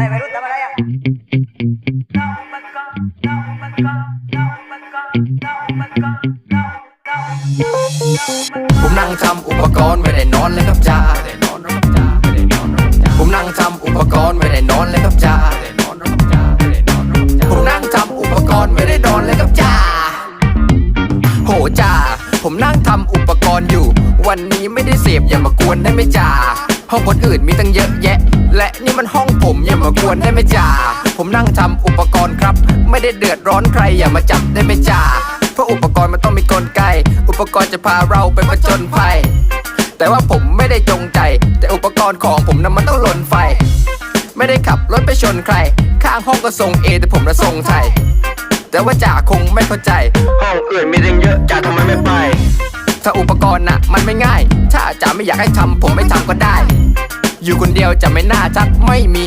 ไอ้วัยรุ่นทำอะไรอะผมนั่งทำอุปกรณ์ไม่ได้นอนเลยครับจ้าผมนั่งทำอุปกรณ์ไม่ได้นอนเลยครับจ้าผมนั่งทำอุปกรณ์ไม่ได้นอนเลยครับจ้าโหจ้าผมนั่งทำอุปกรณ์อยู่ วันนี้ไม่ได้เสพอย่ามากวนได้ไหมจ้าห้องคนอื่นมีตั้งเยอะแยะ และนี่มันห้องผมอย่ามากวนได้ไหมจ้าผมนั่งทำอุปกรณ์ครับ ไม่ได้เดือดร้อนใครอย่ามาจับได้ไหมจ้าเพราะอุปกรณ์มันต้องมีกลไก อุปกรณ์จะพาเราไปผจญภัย แต่ว่าผมไม่ได้จงใจ แต่อุปกรณ์ของผมนั้นมันต้องหล่นไฟ ไม่ได้ขับรถไปชนใคร ข้างห้องก็ส่งเอแต่ผมระส่งไทยแต่ว่าจ่าคงไม่เข้าใจ ห้องอื่นมีตั้งเยอะจ่าทำไมไม่ไป ถ้าอุปกรณ์น่ะมันไม่ง่าย ถ้าจ่าไม่อยากให้ทำผมไม่ทำก็ได้ อยู่คนเดียวจะไม่น่าชักไม่มี